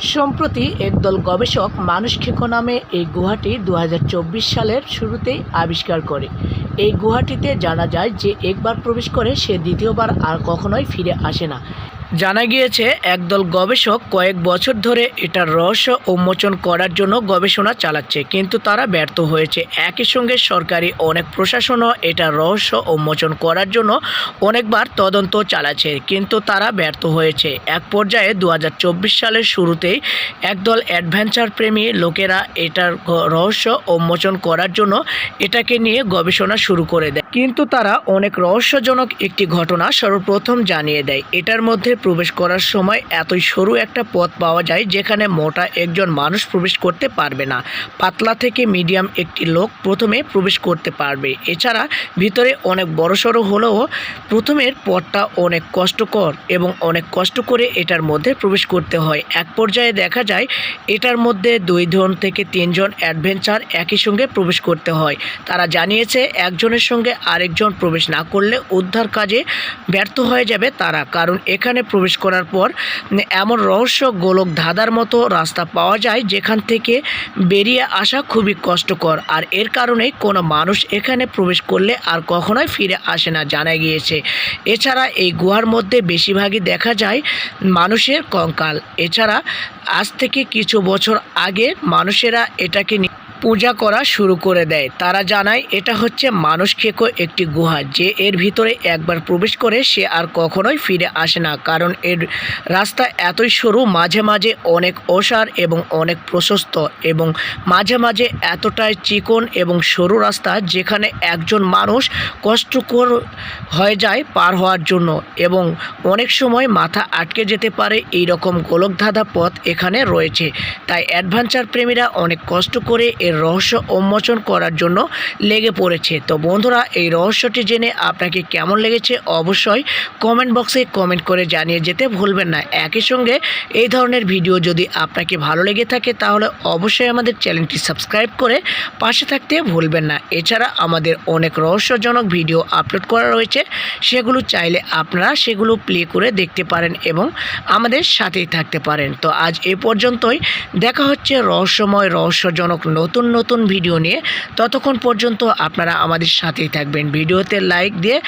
সম্প্রতি একদল গবেষক মানুষ খেকো নামে এই গুহাটি দু হাজার চব্বিশ সালের শুরুতেই আবিষ্কার করে। এই গুহাটিতে জানা যায় যে একবার প্রবেশ করে সে দ্বিতীয়বার আর কখনোই ফিরে আসে না। জানা গিয়েছে, একদল গবেষক কয়েক বছর ধরে এটার রহস্য উন্মোচন করার জন্য গবেষণা চালাচ্ছে, কিন্তু তারা ব্যর্থ হয়েছে। একই সঙ্গে সরকারি অনেক প্রশাসনও এটার রহস্য উন্মোচন করার জন্য অনেকবার তদন্ত চালাচ্ছে, কিন্তু তারা ব্যর্থ হয়েছে। এক পর্যায়ে দু হাজার চব্বিশ সালের শুরুতেই একদল অ্যাডভেঞ্চার প্রেমী লোকেরা এটার রহস্য উন্মোচন করার জন্য এটাকে নিয়ে গবেষণা শুরু করে দেয়। কিন্তু তারা অনেক রহস্যজনক একটি ঘটনা সর্বপ্রথম জানিয়ে দেয়। এটার মধ্যে প্রবেশ করার সময় এতই সরু একটা পথ পাওয়া যায় যেখানে মোটা একজন মানুষ প্রবেশ করতে পারবে না। পাতলা থেকে মিডিয়াম একটি লোক প্রথমে প্রবেশ করতে পারবে। এছাড়া ভিতরে অনেক বড়সড় হলেও প্রথমের পথটা অনেক কষ্টকর এবং অনেক কষ্ট করে এটার মধ্যে প্রবেশ করতে হয়। এক পর্যায়ে দেখা যায় এটার মধ্যে দুই জন থেকে তিনজন অ্যাডভেঞ্চার একই সঙ্গে প্রবেশ করতে হয়। তারা জানিয়েছে একজনের সঙ্গে আরেকজন প্রবেশ না করলে উদ্ধার কাজে ব্যর্থ হয়ে যাবে তারা। কারণ এখানে প্রবেশ করার পর এমন রহস্য গোলক ধাঁধার মতো রাস্তা পাওয়া যায় যেখান থেকে বেরিয়ে আসা খুবই কষ্টকর। আর এর কারণেই কোনো মানুষ এখানে প্রবেশ করলে আর কখনোই ফিরে আসে না জানা গিয়েছে। এছাড়া এই গুহার মধ্যে বেশিরভাগই দেখা যায় মানুষের কঙ্কাল। এছাড়া আজ থেকে কিছু বছর আগে মানুষেরা এটাকে পূজা করা শুরু করে দেয়। তারা জানায়, এটা হচ্ছে মানুষ খেকো একটি গুহা, যে এর ভিতরে একবার প্রবেশ করে সে আর কখনোই ফিরে আসে না, কারণ এর রাস্তা এতই সরু, মাঝে মাঝে অনেক ওসার এবং অনেক প্রশস্ত এবং মাঝে মাঝে এতটাই চিকন এবং সরু রাস্তা যেখানে একজন মানুষ কষ্টকর হয়ে যায় পার হওয়ার জন্য এবং অনেক সময় মাথা আটকে যেতে পারে এই রকম গোলকধাঁধা পথ এখানে রয়েছে। তাই অ্যাডভেঞ্চার প্রেমীরা অনেক কষ্ট করে এর রহস্য উন্মোচন করার জন্য লেগে পড়েছে। তো বন্ধুরা, এই রহস্যটি জেনে আপনাকে কেমন লেগেছে অবশ্যই কমেন্ট বক্সে কমেন্ট করে জানিয়ে যেতে ভুলবেন না। একই সঙ্গে এই ধরনের ভিডিও যদি আপনাকে ভালো লেগে থাকে, তাহলে অবশ্যই আমাদের চ্যানেলটি সাবস্ক্রাইব করে পাশে থাকতে ভুলবেন না। এছাড়া আমাদের অনেক রহস্যজনক ভিডিও আপলোড করা রয়েছে। সেগুলো চাইলে আপনারা সেগুলো প্লে করে দেখতে পারেন এবং আমাদের সাথেই থাকতে পারেন। তো আজ এ পর্যন্তই। দেখা হচ্ছে রহস্যময়, রহস্যজনক নতুন নতুন ভিডিও নিয়ে ততক্ষণ পর্যন্ত আপনারা আমাদের সাথেই থাকবেন। ভিডিওতে লাইক দিয়ে